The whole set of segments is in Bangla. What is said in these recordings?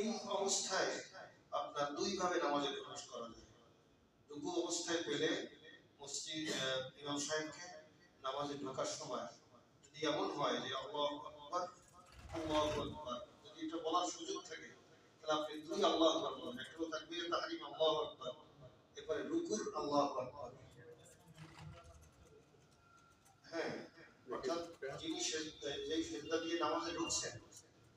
এই অবস্থায় আপনার দুই ভাবে নামাজে প্রবেশ করা যায়। রুকু অবস্থায় পেলে মসজিদ ইমাম সাহেবকে নামাজে ঢোকার সময় যদি এমন হয় যে আল্লাহ আল্লাহ যদি এটা বলার সুযোগ থাকে, তাহলে আপনি দুই আল্লাহ একটা তাহরিম আল্লাহু এরপরে রুকুর আল্লাহু হ্যাঁ অর্থাৎ যিনি যেই সেজদা দিয়ে নামাজে ঢুকছেন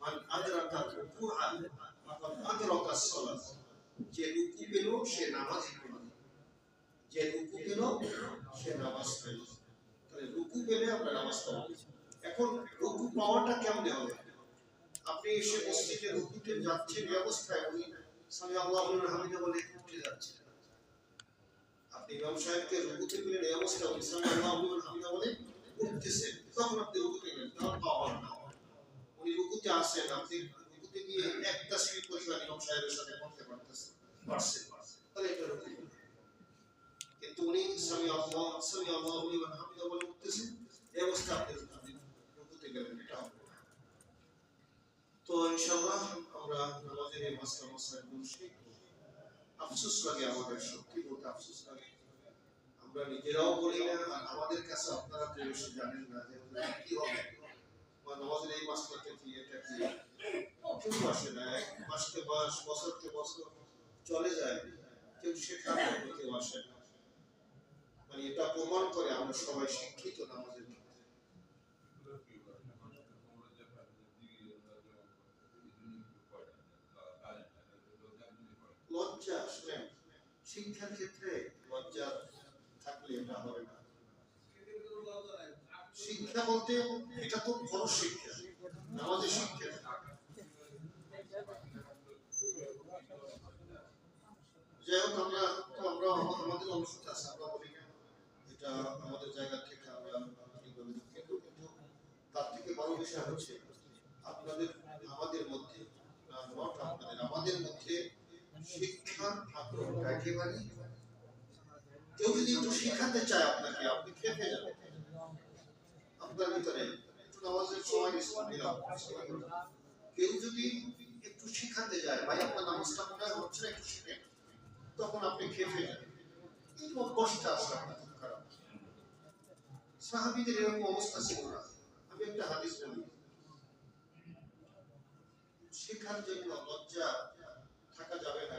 মান আদরাকা রুকুআ ফাকাদ আদরাকা যে রুকু পেল, সে নামাজ পেল যে রুকু পেল, সে নামাজ পেল তাহলে রুকু পেলে নামাজ এখন রুকু পাওয়াটা হবে? আপনি এসে মসজিদে রুকুতে যাচ্ছেন এই উনি বলে, উঠে যাচ্ছেন আপনি ইমাম সাহেবকে রুকুতে পেলেন এই অবস্থায় উনি বলে উঠতেছেন তখন আপনি রুকুতে গেলেন। তখন পাওয়ার না উনি রুকুতে আসেন, আপনি রুকুতে গিয়ে একটা সিঁড়ি পরিমাণ ইমাম সাহেবের সাথে পড়তে পারতেছেন। পারছেন তাহলে এটা রুকু। কিন্তু উনি, সামি আল্লাহ সামি আল্লাহ লিমান হামিদা বলে উঠতেছেন। এই অবস্থা আপনি আপনি রুকুতে গেলেন, এটা তো ইনশাআল্লাহ আমরা আমাদের এই মাসলা মাসাইলগুলো শিখব আফসোস লাগে আমাদের, সত্যি বলতে আফসোস লাগে। আমরা নিজেরাও বলি না আমাদের কাছে আপনারা বেশি জানেন না যে কি হবে আমাদের এই কি এটা কি কেউ আসে না, এক মাসকে মাস বছরকে বছর চলে যায়। কেউ কেউ আসে না। মানে এটা প্রমাণ করে আমরা সবাই শিক্ষিত না আমাদের মধ্যে। লজ্জা শিক্ষার ক্ষেত্রে লজ্জা থাকলে এটা হবে না। শিক্ষা বলতে এটা তো বড় শিক্ষা, আমাদের শিক্ষা। যাই হোক, আমরা তো আমরা আমাদের আছে, আমরা বলি না। এটা আমাদের জায়গা থেকে আমরা কিন্তু কিন্তু তার থেকে বড় বিষয় হচ্ছে, আপনাদের, আমাদের মধ্যে আপনাদের, আমাদের মধ্যে শিক্ষার আগ্রহটা একেবারে কেউ যদি একটু শিখাতে চায় আপনাকে, আপনি খেপে যাবেন। আপনার ভিতরে নামাজের সময় কেউ যদি একটু শিখাতে যায়, ভাই, আপনার নামাজটা মনে হচ্ছে না, একটু শিখেন তখন আপনি খেপে যাবেন এই অভ্যাসটা আসলে আপনার খারাপ। সাহাবিদের এরকম অবস্থা ছিল না। আমি একটা হাদিস বলি। শেখার জন্য লজ্জা থাকা যাবে না।